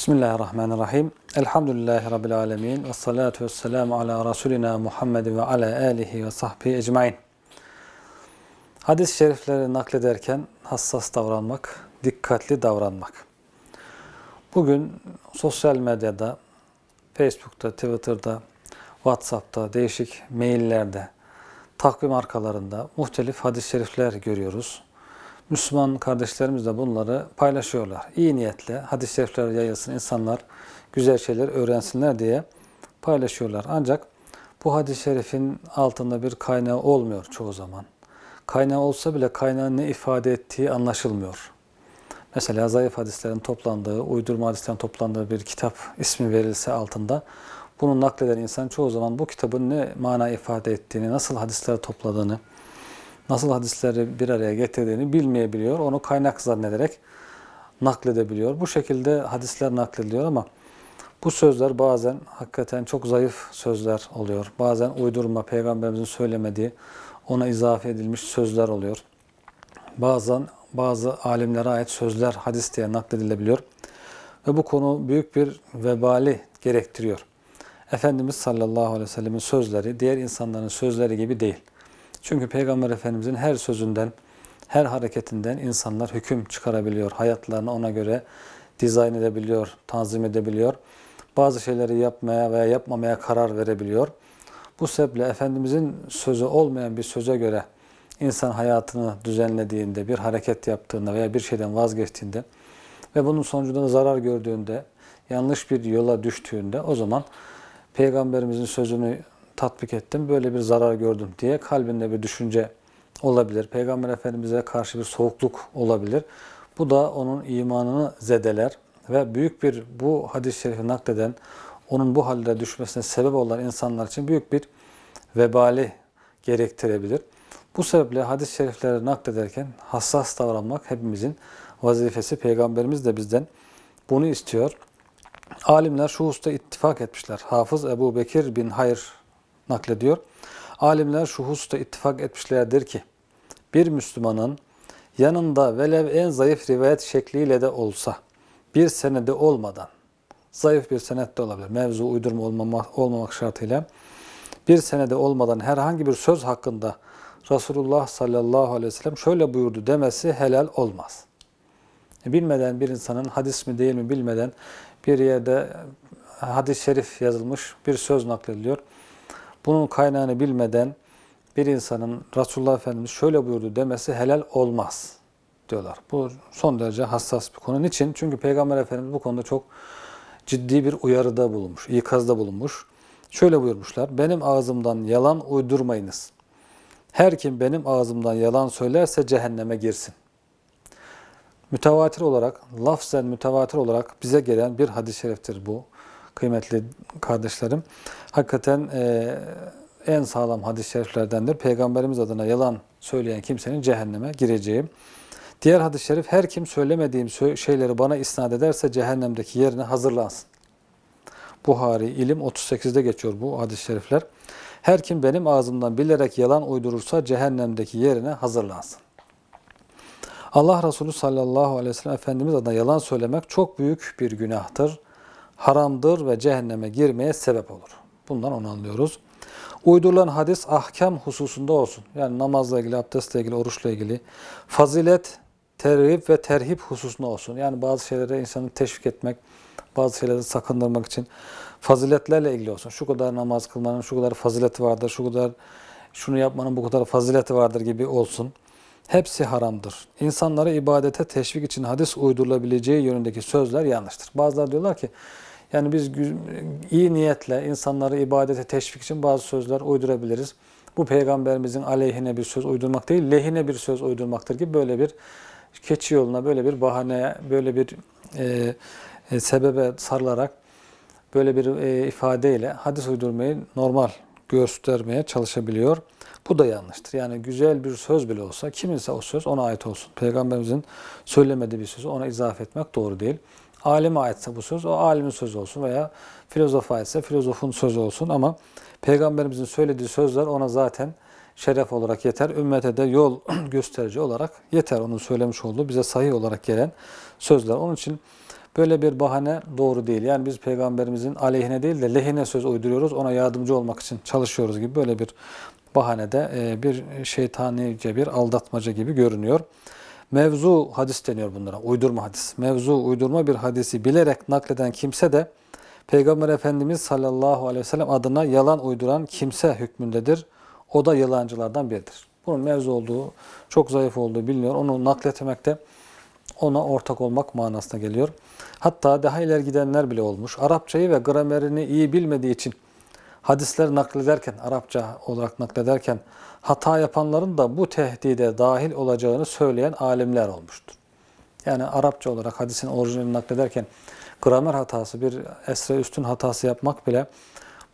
Bismillahirrahmanirrahim. Elhamdülillahi Rabbil alemin. Ve salatu ve selamu ala Resulina Muhammed ve ala alihi ve sahbihi ecmain. Hadis-i şerifleri naklederken hassas davranmak, dikkatli davranmak. Bugün sosyal medyada, Facebook'ta, Twitter'da, WhatsApp'ta, değişik maillerde, takvim arkalarında muhtelif hadis-i şerifler görüyoruz. Müslüman kardeşlerimiz de bunları paylaşıyorlar. İyi niyetle hadis-i şerifler yayılsın, insanlar güzel şeyler öğrensinler diye paylaşıyorlar. Ancak bu hadis-i şerifin altında bir kaynağı olmuyor çoğu zaman. Kaynağı olsa bile kaynağın ne ifade ettiği anlaşılmıyor. Mesela zayıf hadislerin toplandığı, uydurma hadislerin toplandığı bir kitap ismi verilse altında bunu nakleden insan çoğu zaman bu kitabın ne mana ifade ettiğini, nasıl hadisleri topladığını, nasıl hadisleri bir araya getirdiğini bilmeyebiliyor. Onu kaynak zannederek nakledebiliyor. Bu şekilde hadisler naklediliyor ama bu sözler bazen hakikaten çok zayıf sözler oluyor. Bazen uydurma, peygamberimizin söylemediği, ona izafe edilmiş sözler oluyor. Bazen bazı alimlere ait sözler hadis diye nakledilebiliyor. Ve bu konu büyük bir vebali gerektiriyor. Efendimiz sallallahu aleyhi ve sellemin sözleri diğer insanların sözleri gibi değil. Çünkü Peygamber Efendimizin her sözünden, her hareketinden insanlar hüküm çıkarabiliyor. Hayatlarını ona göre dizayn edebiliyor, tanzim edebiliyor. Bazı şeyleri yapmaya veya yapmamaya karar verebiliyor. Bu sebeple Efendimizin sözü olmayan bir söze göre insan hayatını düzenlediğinde, bir hareket yaptığında veya bir şeyden vazgeçtiğinde ve bunun sonucunda da zarar gördüğünde, yanlış bir yola düştüğünde o zaman Peygamberimizin sözünü tatbik ettim, böyle bir zarar gördüm diye kalbinde bir düşünce olabilir. Peygamber Efendimiz'e karşı bir soğukluk olabilir. Bu da onun imanını zedeler ve büyük bir bu hadis-i şerifi nakleden, onun bu halde düşmesine sebep olan insanlar için büyük bir vebali gerektirebilir. Bu sebeple hadis-i şerifleri naklederken hassas davranmak hepimizin vazifesi. Peygamberimiz de bizden bunu istiyor. Alimler şu hususta ittifak etmişler. Hafız Ebu Bekir bin Hayr naklediyor. Alimler şu hususta ittifak etmişlerdir ki bir Müslümanın yanında velev en zayıf rivayet şekliyle de olsa bir senede olmadan zayıf bir senette olabilir. Mevzu uydurma olmamak, olmamak şartıyla bir senede olmadan herhangi bir söz hakkında Resulullah sallallahu aleyhi ve sellem şöyle buyurdu demesi helal olmaz. Bilmeden bir insanın hadis mi değil mi bilmeden bir yerde hadis-i şerif yazılmış bir söz naklediliyor. Bunun kaynağını bilmeden bir insanın Resulullah Efendimiz şöyle buyurdu demesi helal olmaz diyorlar. Bu son derece hassas bir konu. Niçin? Çünkü Peygamber Efendimiz bu konuda çok ciddi bir uyarıda bulunmuş, ikazda bulunmuş. Şöyle buyurmuşlar, benim ağzımdan yalan uydurmayınız. Her kim benim ağzımdan yalan söylerse cehenneme girsin. Mütevatir olarak, lafzen mütevatir olarak bize gelen bir hadis-i şeriftir bu kıymetli kardeşlerim. Hakikaten e, en sağlam hadis-i şeriflerdendir. Peygamberimiz adına yalan söyleyen kimsenin cehenneme gireceği. Diğer hadis-i şerif her kim söylemediğim şeyleri bana isnat ederse cehennemdeki yerine hazırlansın. Buhari ilim 38'de geçiyor bu hadis-i şerifler. Her kim benim ağzımdan bilerek yalan uydurursa cehennemdeki yerine hazırlansın. Allah Resulü sallallahu aleyhi ve sellem Efendimiz adına yalan söylemek çok büyük bir günahtır haramdır ve cehenneme girmeye sebep olur. Bundan onu anlıyoruz. Uydurulan hadis ahkam hususunda olsun. Yani namazla ilgili, abdestle ilgili, oruçla ilgili. Fazilet, terhip ve terhip hususunda olsun. Yani bazı şeylere insanı teşvik etmek, bazı şeyleri sakındırmak için faziletlerle ilgili olsun. Şu kadar namaz kılmanın şu kadar fazileti vardır, şu kadar şunu yapmanın bu kadar fazileti vardır gibi olsun. Hepsi haramdır. İnsanları ibadete teşvik için hadis uydurulabileceği yönündeki sözler yanlıştır. Bazıları diyorlar ki yani biz iyi niyetle insanları ibadete teşvik için bazı sözler uydurabiliriz. Bu peygamberimizin aleyhine bir söz uydurmak değil, lehine bir söz uydurmaktır gibi böyle bir keçi yoluna, böyle bir bahaneye, böyle bir e, e, sebebe sarılarak böyle bir e, ifadeyle hadis uydurmayı normal göstermeye çalışabiliyor. Bu da yanlıştır. Yani güzel bir söz bile olsa kiminse o söz ona ait olsun. Peygamberimizin söylemediği bir sözü ona izafe etmek doğru değil. Alime aitse bu söz o alimin sözü olsun veya filozofa aitse filozofun sözü olsun ama Peygamberimizin söylediği sözler ona zaten şeref olarak yeter. Ümmete de yol gösterici olarak yeter onun söylemiş olduğu bize sahih olarak gelen sözler. Onun için Böyle bir bahane doğru değil. Yani biz peygamberimizin aleyhine değil de lehine söz uyduruyoruz. Ona yardımcı olmak için çalışıyoruz gibi böyle bir bahanede e, bir şeytanice bir aldatmaca gibi görünüyor. Mevzu hadis deniyor bunlara. Uydurma hadis. Mevzu uydurma bir hadisi bilerek nakleden kimse de Peygamber Efendimiz sallallahu aleyhi ve sellem adına yalan uyduran kimse hükmündedir. O da yalancılardan biridir. Bunun mevzu olduğu, çok zayıf olduğu biliniyor. Onu nakletmekte ona ortak olmak manasına geliyor. Hatta daha ileri gidenler bile olmuş. Arapçayı ve gramerini iyi bilmediği için hadisler naklederken, Arapça olarak naklederken hata yapanların da bu tehdide dahil olacağını söyleyen alimler olmuştur. Yani Arapça olarak hadisin orijinalini naklederken gramer hatası, bir esre üstün hatası yapmak bile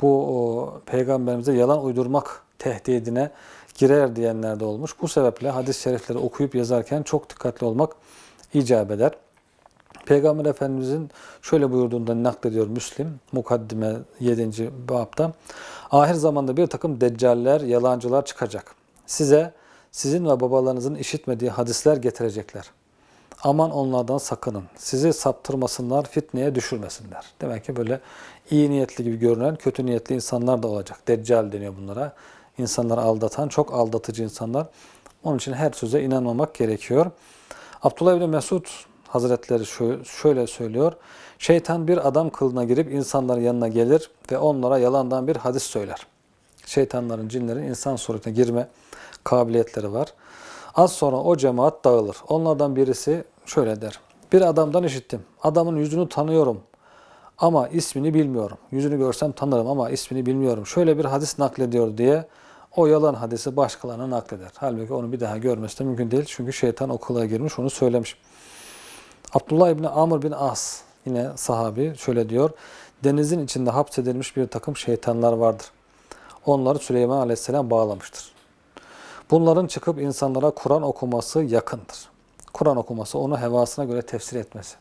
bu o, peygamberimize yalan uydurmak tehdidine girer diyenler de olmuş. Bu sebeple hadis-i şerifleri okuyup yazarken çok dikkatli olmak icap eder. Peygamber Efendimizin şöyle buyurduğundan naklediyor Müslim, Mukaddime 7. babda. Ahir zamanda bir takım deccaller, yalancılar çıkacak. Size sizin ve babalarınızın işitmediği hadisler getirecekler. Aman onlardan sakının. Sizi saptırmasınlar, fitneye düşürmesinler. Demek ki böyle iyi niyetli gibi görünen kötü niyetli insanlar da olacak. Deccal deniyor bunlara. İnsanları aldatan, çok aldatıcı insanlar. Onun için her söze inanmamak gerekiyor. Abdullah İbni Mesud Hazretleri şöyle söylüyor. Şeytan bir adam kılına girip insanların yanına gelir ve onlara yalandan bir hadis söyler. Şeytanların, cinlerin insan suretine girme kabiliyetleri var. Az sonra o cemaat dağılır. Onlardan birisi şöyle der. Bir adamdan işittim. Adamın yüzünü tanıyorum ama ismini bilmiyorum. Yüzünü görsem tanırım ama ismini bilmiyorum. Şöyle bir hadis naklediyor diye o yalan hadisi başkalarına nakleder. Halbuki onu bir daha görmesi de mümkün değil. Çünkü şeytan okula girmiş onu söylemiş. Abdullah İbni Amr bin As yine sahabi şöyle diyor. Denizin içinde hapsedilmiş bir takım şeytanlar vardır. Onları Süleyman Aleyhisselam bağlamıştır. Bunların çıkıp insanlara Kur'an okuması yakındır. Kur'an okuması onu hevasına göre tefsir etmesi.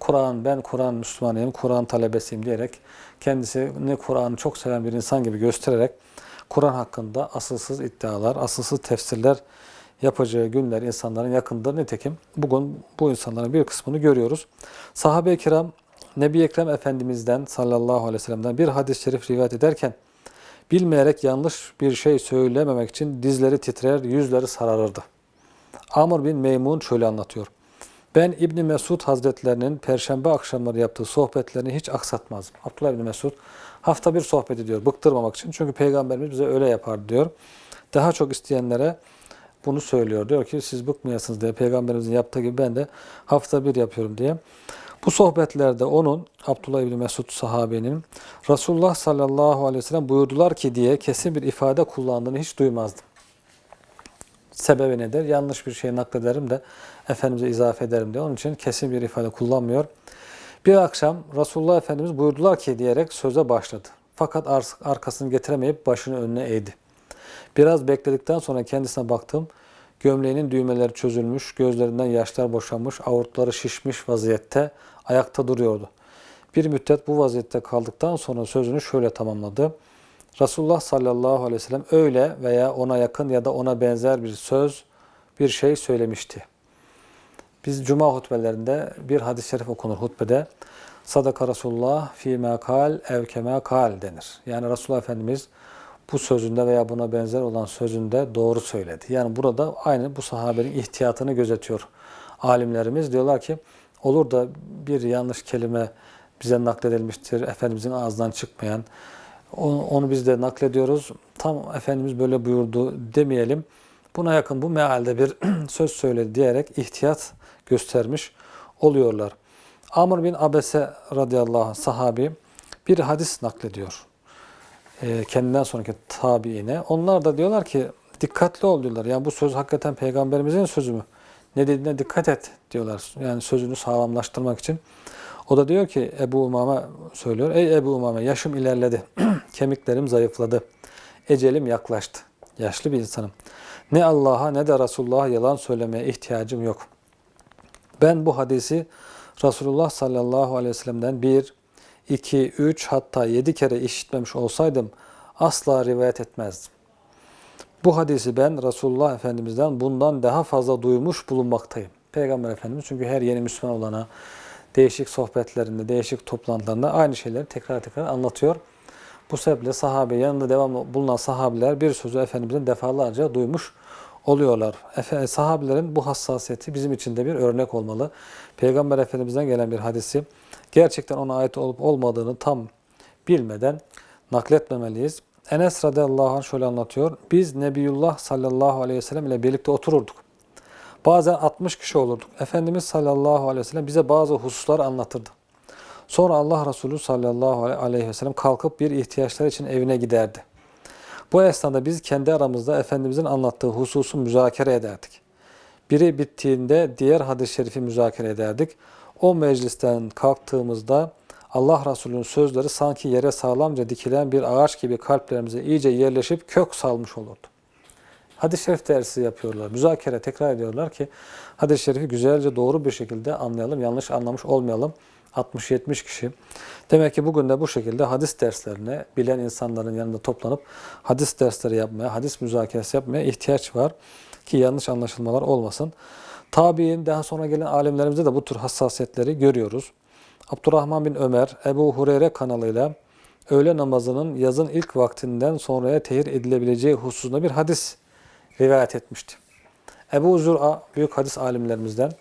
Kur'an, ben Kur'an Müslümanıyım, Kur'an talebesiyim diyerek kendisini Kur'an'ı çok seven bir insan gibi göstererek Kur'an hakkında asılsız iddialar, asılsız tefsirler yapacağı günler insanların yakındır. Nitekim bugün bu insanların bir kısmını görüyoruz. Sahabe-i kiram Nebi Ekrem Efendimiz'den sallallahu aleyhi ve sellem'den bir hadis-i şerif rivayet ederken bilmeyerek yanlış bir şey söylememek için dizleri titrer, yüzleri sararırdı. Amr bin Meymun şöyle anlatıyor. Ben İbn Mesud Hazretlerinin perşembe akşamları yaptığı sohbetlerini hiç aksatmazdım. Abdullah İbn Mesud hafta bir sohbet ediyor bıktırmamak için. Çünkü peygamberimiz bize öyle yapar diyor. Daha çok isteyenlere bunu söylüyor. Diyor ki siz bıkmayasınız diye peygamberimizin yaptığı gibi ben de hafta bir yapıyorum diye. Bu sohbetlerde onun Abdullah İbni Mesud sahabenin Resulullah sallallahu aleyhi ve sellem buyurdular ki diye kesin bir ifade kullandığını hiç duymazdım. Sebebi nedir? Yanlış bir şey naklederim de Efendimiz'e izafe ederim diye. Onun için kesin bir ifade kullanmıyor. Bir akşam Resulullah Efendimiz buyurdular ki diyerek söze başladı. Fakat arkasını getiremeyip başını önüne eğdi. Biraz bekledikten sonra kendisine baktım. Gömleğinin düğmeleri çözülmüş, gözlerinden yaşlar boşanmış, avurtları şişmiş vaziyette ayakta duruyordu. Bir müddet bu vaziyette kaldıktan sonra sözünü şöyle tamamladı. Resulullah sallallahu aleyhi ve sellem öyle veya ona yakın ya da ona benzer bir söz, bir şey söylemişti. Biz cuma hutbelerinde bir hadis-i şerif okunur hutbede. Sadaka Resulullah fîmâ kal ev kemâ kal denir. Yani Resulullah Efendimiz bu sözünde veya buna benzer olan sözünde doğru söyledi. Yani burada aynı bu sahabenin ihtiyatını gözetiyor alimlerimiz. Diyorlar ki olur da bir yanlış kelime bize nakledilmiştir. Efendimizin ağzından çıkmayan. Onu, biz de naklediyoruz. Tam Efendimiz böyle buyurdu demeyelim. Buna yakın bu mealde bir söz söyledi diyerek ihtiyat göstermiş oluyorlar. Amr bin Abese radıyallahu anh sahabi bir hadis naklediyor. E, kendinden sonraki tabiine. Onlar da diyorlar ki dikkatli ol diyorlar. Yani bu söz hakikaten peygamberimizin sözü mü? Ne dediğine dikkat et diyorlar. Yani sözünü sağlamlaştırmak için. O da diyor ki Ebu Umame söylüyor. Ey Ebu Umame yaşım ilerledi. Kemiklerim zayıfladı. Ecelim yaklaştı. Yaşlı bir insanım. Ne Allah'a ne de Resulullah'a yalan söylemeye ihtiyacım yok. Ben bu hadisi Resulullah sallallahu aleyhi ve sellem'den bir, 2, 3 hatta 7 kere işitmemiş olsaydım asla rivayet etmezdim. Bu hadisi ben Resulullah Efendimiz'den bundan daha fazla duymuş bulunmaktayım. Peygamber Efendimiz çünkü her yeni Müslüman olana değişik sohbetlerinde, değişik toplantılarında aynı şeyleri tekrar tekrar anlatıyor. Bu sebeple sahabe yanında devamlı bulunan sahabiler bir sözü Efendimiz'in defalarca duymuş oluyorlar. Efe, sahabilerin bu hassasiyeti bizim için de bir örnek olmalı. Peygamber Efendimiz'den gelen bir hadisi gerçekten ona ait olup olmadığını tam bilmeden nakletmemeliyiz. Enes radıyallahu anh şöyle anlatıyor. Biz Nebiyullah sallallahu aleyhi ve sellem ile birlikte otururduk. Bazen 60 kişi olurduk. Efendimiz sallallahu aleyhi ve sellem bize bazı hususlar anlatırdı. Sonra Allah Resulü sallallahu aleyhi ve sellem kalkıp bir ihtiyaçlar için evine giderdi. Bu esnada biz kendi aramızda Efendimizin anlattığı hususu müzakere ederdik. Biri bittiğinde diğer hadis-i şerifi müzakere ederdik. O meclisten kalktığımızda Allah Resulü'nün sözleri sanki yere sağlamca dikilen bir ağaç gibi kalplerimize iyice yerleşip kök salmış olurdu. Hadis-i şerif dersi yapıyorlar. Müzakere tekrar ediyorlar ki hadis-i şerifi güzelce doğru bir şekilde anlayalım. Yanlış anlamış olmayalım. 60-70 kişi. Demek ki bugün de bu şekilde hadis derslerine bilen insanların yanında toplanıp hadis dersleri yapmaya, hadis müzakeresi yapmaya ihtiyaç var ki yanlış anlaşılmalar olmasın. Tabi'in daha sonra gelen alimlerimizde de bu tür hassasiyetleri görüyoruz. Abdurrahman bin Ömer, Ebu Hureyre kanalıyla öğle namazının yazın ilk vaktinden sonraya tehir edilebileceği hususunda bir hadis rivayet etmişti. Ebu Zür'a, büyük hadis alimlerimizden,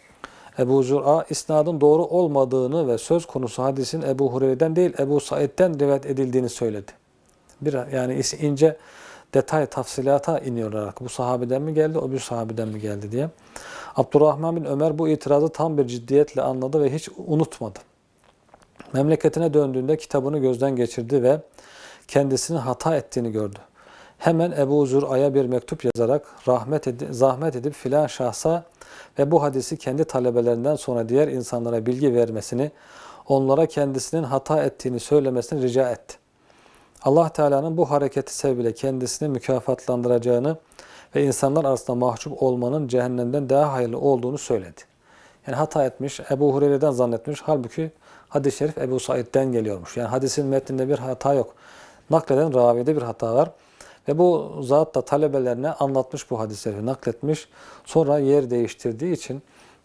Ebu Zür'a isnadın doğru olmadığını ve söz konusu hadisin Ebu Hureyre'den değil Ebu Said'den rivayet edildiğini söyledi. Bir yani ince detay tafsilata iniyorlar. Bu sahabeden mi geldi, o bir sahabeden mi geldi diye. Abdurrahman bin Ömer bu itirazı tam bir ciddiyetle anladı ve hiç unutmadı. Memleketine döndüğünde kitabını gözden geçirdi ve kendisinin hata ettiğini gördü. Hemen Ebu Zür'a'ya bir mektup yazarak rahmet edi, zahmet edip filan şahsa ve bu hadisi kendi talebelerinden sonra diğer insanlara bilgi vermesini, onlara kendisinin hata ettiğini söylemesini rica etti. Allah Teala'nın bu hareketi sebebiyle kendisini mükafatlandıracağını ve insanlar arasında mahcup olmanın cehennemden daha hayırlı olduğunu söyledi. Yani hata etmiş, Ebu Hureyre'den zannetmiş. Halbuki hadis-i şerif Ebu Said'den geliyormuş. Yani hadisin metninde bir hata yok. Nakleden ravide bir hata var. Ve bu zat da talebelerine anlatmış bu hadisleri, nakletmiş. Sonra yer değiştirdiği için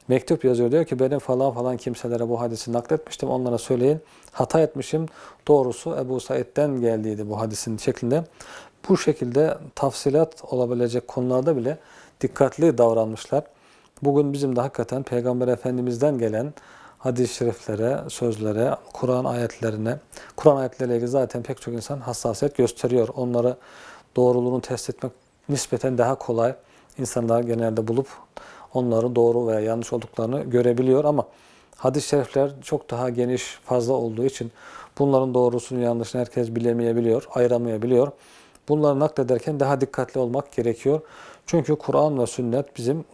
mektup yazıyor. Diyor ki benim falan falan kimselere bu hadisi nakletmiştim. Onlara söyleyin. Hata etmişim. Doğrusu Ebu Said'den geldiydi bu hadisin şeklinde. Bu şekilde tafsilat olabilecek konularda bile dikkatli davranmışlar. Bugün bizim de hakikaten Peygamber Efendimiz'den gelen hadis-i şeriflere, sözlere, Kur'an ayetlerine, Kur'an ayetleriyle ilgili zaten pek çok insan hassasiyet gösteriyor. Onları doğruluğunu test etmek nispeten daha kolay. İnsanlar genelde bulup onların doğru veya yanlış olduklarını görebiliyor ama hadis-i şerifler çok daha geniş, fazla olduğu için bunların doğrusunu yanlışını herkes bilemeyebiliyor, ayıramayabiliyor. Bunları naklederken daha dikkatli olmak gerekiyor. Çünkü Kur'an ve sünnet bizim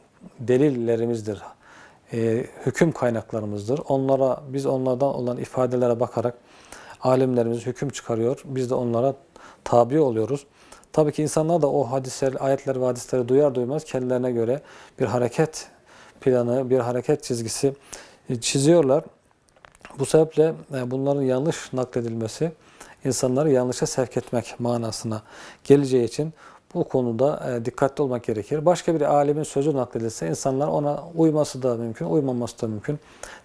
delillerimizdir. E, hüküm kaynaklarımızdır. Onlara biz onlardan olan ifadelere bakarak alimlerimiz hüküm çıkarıyor. Biz de onlara tabi oluyoruz. Tabii ki insanlar da o hadisler, ayetler ve hadisleri duyar duymaz kendilerine göre bir hareket planı, bir hareket çizgisi çiziyorlar. Bu sebeple e, bunların yanlış nakledilmesi insanları yanlışa sevk etmek manasına geleceği için bu konuda e, dikkatli olmak gerekir. Başka bir alimin sözü nakledilse insanlar ona uyması da mümkün, uymaması da mümkün.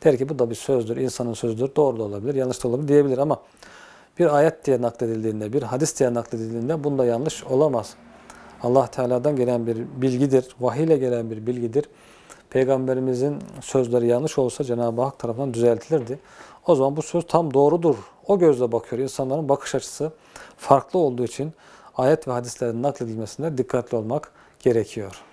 Der ki bu da bir sözdür, insanın sözüdür, doğru da olabilir, yanlış da olabilir diyebilir ama bir ayet diye nakledildiğinde, bir hadis diye nakledildiğinde bunda yanlış olamaz. Allah Teala'dan gelen bir bilgidir, vahiy ile gelen bir bilgidir. Peygamberimizin sözleri yanlış olsa Cenab-ı Hak tarafından düzeltilirdi. O zaman bu söz tam doğrudur. O gözle bakıyor. İnsanların bakış açısı farklı olduğu için ayet ve hadislerin nakledilmesinde dikkatli olmak gerekiyor.